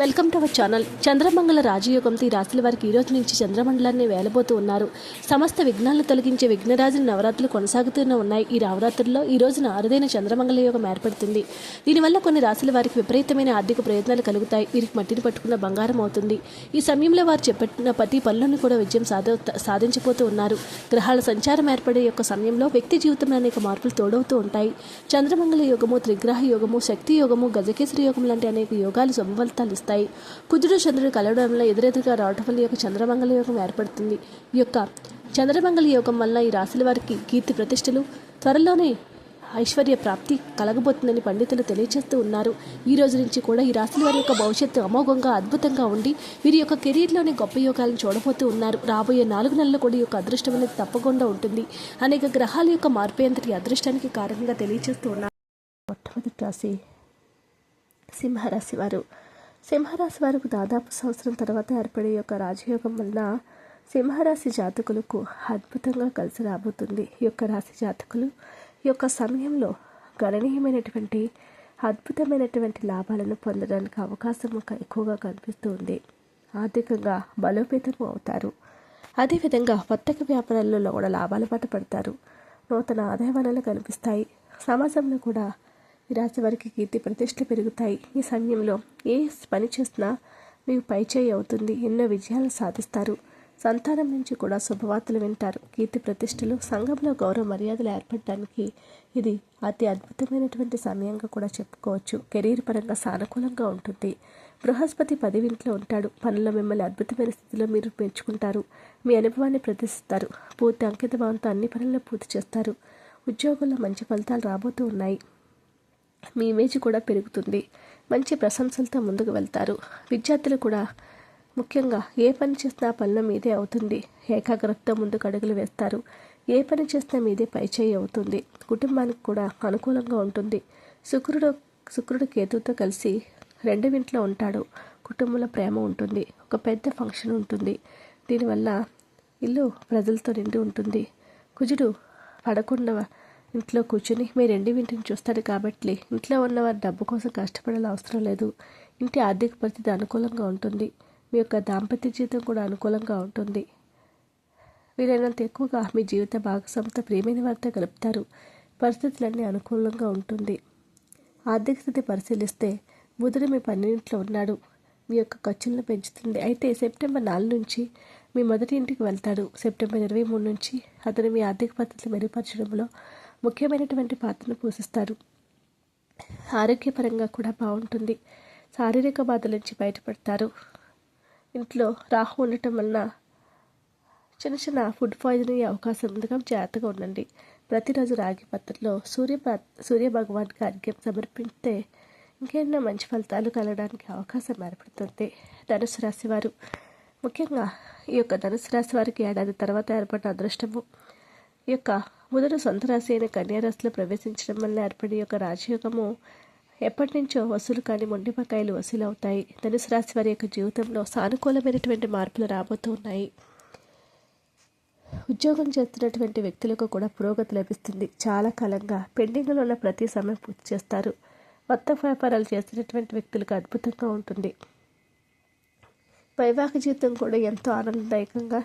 Welcome to our channel. చంద్రమంగళ రాజయోగంతో ఈ రాశుల వారికి ఈ రోజు నుంచి చంద్రమండలాన్ని వేలబోతూ ఉన్నారు. సమస్త విఘ్నాలను తొలగించే విఘ్నరాజుని నవరాత్రులు కొనసాగుతూనే ఉన్నాయి. ఈ నవరాత్రుల్లో ఈ రోజున అరుదైన చంద్రమంగళ యోగం ఏర్పడుతుంది. దీనివల్ల కొన్ని రాశుల వారికి విపరీతమైన ఆర్థిక ప్రయత్నాలు కలుగుతాయి. వీరికి మట్టిని పట్టుకున్న బంగారం అవుతుంది. ఈ సమయంలో వారు చేపట్టిన ప్రతి పనులను కూడా విజయం సాధ సాధించిపోతూ ఉన్నారు. గ్రహాల సంచారం ఏర్పడే యొక్క సమయంలో వ్యక్తి జీవితంలో అనేక మార్పులు తోడవుతూ ఉంటాయి. చంద్రమంగళ యోగము త్రిగ్రహ యోగము శక్తి యోగము గజకేసరి యోగం లాంటి అనేక యోగాలు శుభఫలితాలు ఏర్పడతాయి కుజుడు చంద్రుడు కలవడంలో ఎదురెదురుగా రావటం వల్ల యొక్క చంద్రమంగళ యోగం ఏర్పడుతుంది. ఈ యొక్క చంద్రమంగళ యోగం వల్ల ఈ రాశుల వారికి కీర్తి ప్రతిష్టలు త్వరలోనే ఐశ్వర్య ప్రాప్తి కలగబోతుందని పండితులు తెలియజేస్తూ ఉన్నారు. ఈ రోజు నుంచి కూడా ఈ రాశుల వారి యొక్క భవిష్యత్తు అమోఘంగా అద్భుతంగా ఉండి వీరి యొక్క కెరీర్లోని గొప్ప యోగాలను చూడబోతూ ఉన్నారు. రాబోయే నాలుగు నెలలు కూడా ఈ యొక్క అదృష్టం అనేది తప్పకుండా ఉంటుంది. అనేక గ్రహాల యొక్క మార్పు అంతటి అదృష్టానికి కారణంగా తెలియజేస్తూ ఉన్నారు. మొట్టమొదటి రాశి సింహరాశి వారు. సింహరాశి వారికి దాదాపు సంవత్సరం తర్వాత ఏర్పడే యొక్క రాజయోగం వలన సింహరాశి జాతకులకు అద్భుతంగా కలిసి రాబోతుంది. ఈ యొక్క రాశి జాతకులు ఈ యొక్క సమయంలో గణనీయమైనటువంటి అద్భుతమైనటువంటి లాభాలను పొందడానికి అవకాశం ఎక్కువగా కనిపిస్తూ ఉంది. ఆర్థికంగా బలోపేతం అవుతారు. అదేవిధంగా వర్తక వ్యాపారాలలో కూడా లాభాల బాట పడతారు. నూతన ఆదాయ వనరులు కనిపిస్తాయి. సమాజంలో కూడా ఈ రాశి వారికి కీర్తి ప్రతిష్టలు పెరుగుతాయి. ఈ సమయంలో ఏ పని చేసినా మీకు పైచేయి అవుతుంది. ఎన్నో విజయాలు సాధిస్తారు. సంతానం నుంచి కూడా శుభవార్తలు వింటారు. కీర్తి ప్రతిష్టలు సంఘంలో గౌరవ మర్యాదలు ఏర్పడడానికి ఇది అతి అద్భుతమైనటువంటి సమయంగా కూడా చెప్పుకోవచ్చు. కెరీర్ పరంగా సానుకూలంగా ఉంటుంది. బృహస్పతి పదివింట్లో ఉంటాడు. పనుల్లో మిమ్మల్ని అద్భుతమైన స్థితిలో మీరు పెంచుకుంటారు. మీ అనుభవాన్ని ప్రదర్శిస్తారు. పూర్తి అంకిత భావంతో అన్ని పనులను పూర్తి చేస్తారు. ఉద్యోగుల్లో మంచి ఫలితాలు రాబోతూ ఉన్నాయి. మీ ఇమేజ్ కూడా పెరుగుతుంది. మంచి ప్రశంసలతో ముందుకు వెళ్తారు. విద్యార్థులు కూడా ముఖ్యంగా ఏ పని చేసినా పనుల మీదే అవుతుంది. ఏకాగ్రతతో ముందుకు అడుగులు వేస్తారు. ఏ పని చేసినా మీదే పైచేయి అవుతుంది. కుటుంబానికి కూడా అనుకూలంగా ఉంటుంది. శుక్రుడు శుక్రుడు కేతుతో కలిసి రెండు ఇంట్లో ఉంటాడు. కుటుంబంలో ప్రేమ ఉంటుంది. ఒక పెద్ద ఫంక్షన్ ఉంటుంది. దీనివల్ల ఇల్లు ప్రజలతో నిండి ఉంటుంది. కుజుడు పడకుండా ఇంట్లో కూర్చుని మీ రెండు ఇంటిని చూస్తాడు కాబట్టి ఇంట్లో ఉన్నవారు డబ్బు కోసం కష్టపడాల అవసరం లేదు. ఇంటి ఆర్థిక పరిస్థితి అనుకూలంగా ఉంటుంది. మీ యొక్క దాంపత్య జీవితం కూడా అనుకూలంగా ఉంటుంది. వీలైనంత ఎక్కువగా మీ జీవిత భాగస్వామితో ప్రేమైన వారితో గలుపుతారు పరిస్థితులన్నీ అనుకూలంగా ఉంటుంది. ఆర్థిక స్థితి పరిశీలిస్తే బుధుడు మీ పన్నెండింట్లో ఉన్నాడు. మీ యొక్క ఖర్చులను పెంచుతుంది. అయితే సెప్టెంబర్ నాలుగు నుంచి మీ మొదటి ఇంటికి వెళ్తాడు. సెప్టెంబర్ ఇరవై మూడు నుంచి అతను మీ ఆర్థిక పద్ధతులు మెరుగుపరచడంలో ముఖ్యమైనటువంటి పాత్రను పోషిస్తారు. ఆరోగ్యపరంగా కూడా బాగుంటుంది. శారీరక బాధల నుంచి బయటపడతారు. ఇంట్లో రాహు ఉండటం వలన చిన్న చిన్న ఫుడ్ పాయిజన్ అయ్యే అవకాశం ఉండగా జాగ్రత్తగా ఉండండి. ప్రతిరోజు రాగి పత్రలో సూర్య సూర్య భగవాన్కి అర్ఘ్యం సమర్పిస్తే ఇంకెన్నో మంచి ఫలితాలు కలగడానికి అవకాశం ఏర్పడుతుంది. ధనుసు రాశి వారు ముఖ్యంగా ఈ యొక్క ధనుసు రాశి వారికి ఏడాది తర్వాత ఏర్పడిన అదృష్టము. ఈ యొక్క మొదట సొంత రాశి అయిన కన్యారాశిలో ప్రవేశించడం వల్ల ఏర్పడే యొక్క రాజయోగము ఎప్పటి నుంచో వసూలు కాని మొండిపకాయలు వసూలు అవుతాయి. ధనుసు రాశి వారి యొక్క జీవితంలో సానుకూలమైనటువంటి మార్పులు రాబోతూ ఉన్నాయి. ఉద్యోగం చేస్తున్నటువంటి వ్యక్తులకు కూడా పురోగతి లభిస్తుంది. చాలా కాలంగా పెండింగ్లో ఉన్న ప్రతి సమయం పూర్తి చేస్తారు. కొత్త వ్యాపారాలు చేస్తున్నటువంటి వ్యక్తులకు అద్భుతంగా ఉంటుంది. వైవాహిక జీవితం కూడా ఎంతో ఆనందదాయకంగా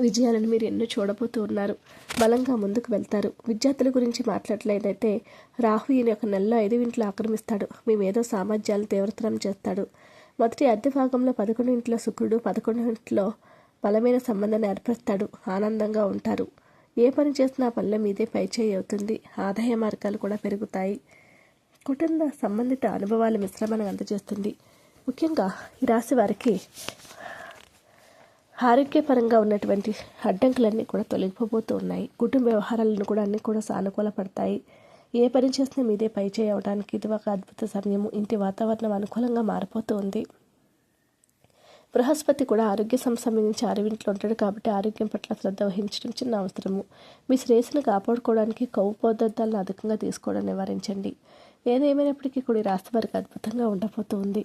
విజయాలను మీరు ఎన్నో చూడబోతూ ఉన్నారు. బలంగా ముందుకు వెళ్తారు. విద్యార్థుల గురించి మాట్లాడలేదైతే రాహు ఈయన ఒక నెలలో ఐదు ఇంట్లో ఆక్రమిస్తాడు. మీ మేధో సామర్థ్యాలు తీవ్రతరం చేస్తాడు. మొదటి అద్దె భాగంలో పదకొండు ఇంట్లో శుక్రుడు పదకొండు ఇంట్లో బలమైన సంబంధాన్ని ఏర్పరుస్తాడు. ఆనందంగా ఉంటారు. ఏ పని చేసినా ఆ పనుల మీదే పైచేయి అవుతుంది. ఆదాయ మార్గాలు కూడా పెరుగుతాయి. కుటుంబ సంబంధిత అనుభవాల మిశ్రమాన్ని అందజేస్తుంది. ముఖ్యంగా ఈ రాశి వారికి ఆరోగ్యపరంగా ఉన్నటువంటి అడ్డంకులన్నీ కూడా తొలగిపోబోతూ ఉన్నాయి. కుటుంబ వ్యవహారాలను కూడా అన్నీ కూడా సానుకూల పడతాయి ఏ పని చేసినా మీదే పై చేయవడానికి ఇది ఒక అద్భుత సమయము. ఇంటి వాతావరణం అనుకూలంగా మారిపోతూ ఉంది. బృహస్పతి కూడా ఆరోగ్య సంబంధించి అరవింట్లో ఉంటాడు కాబట్టి ఆరోగ్యం పట్ల శ్రద్ధ వహించడం చిన్న అవసరము. మీ శ్రేయస్సును కాపాడుకోవడానికి కొవ్వు పదార్థాలను అధికంగా తీసుకోవడం నివారించండి. ఏదేమైనప్పటికీ కూడా రాష్ట్ర వారికి అద్భుతంగా ఉండబోతూ ఉంది.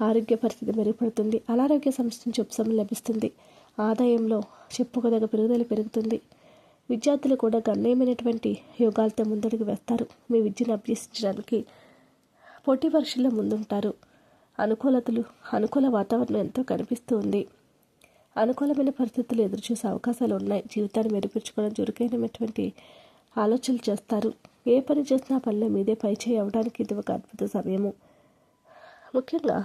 ఆరోగ్య పరిస్థితి మెరుగుపడుతుంది. అనారోగ్య సమస్య నుంచి ఉపశమనం లభిస్తుంది. ఆదాయంలో చెప్పుకోదగ్గ పెరుగుదల పెరుగుతుంది. విద్యార్థులు కూడా గణనీయమైనటువంటి యోగాలతో ముందడుగు వేస్తారు. మీ విద్యను అభ్యసించడానికి పోటీ పరీక్షల్లో ముందుంటారు. అనుకూలతలు అనుకూల వాతావరణం ఎంతో కనిపిస్తూ ఉంది. అనుకూలమైన పరిస్థితులు ఎదురుచూసే అవకాశాలు ఉన్నాయి. జీవితాన్ని మెరుగుపరుచుకోవడం చురుకైనటువంటి ఆలోచనలు చేస్తారు. ఏ పని చేసినా పనిలో మీదే పైచేయి అవడానికి ఇది ఒక అద్భుత సమయము. ముఖ్యంగా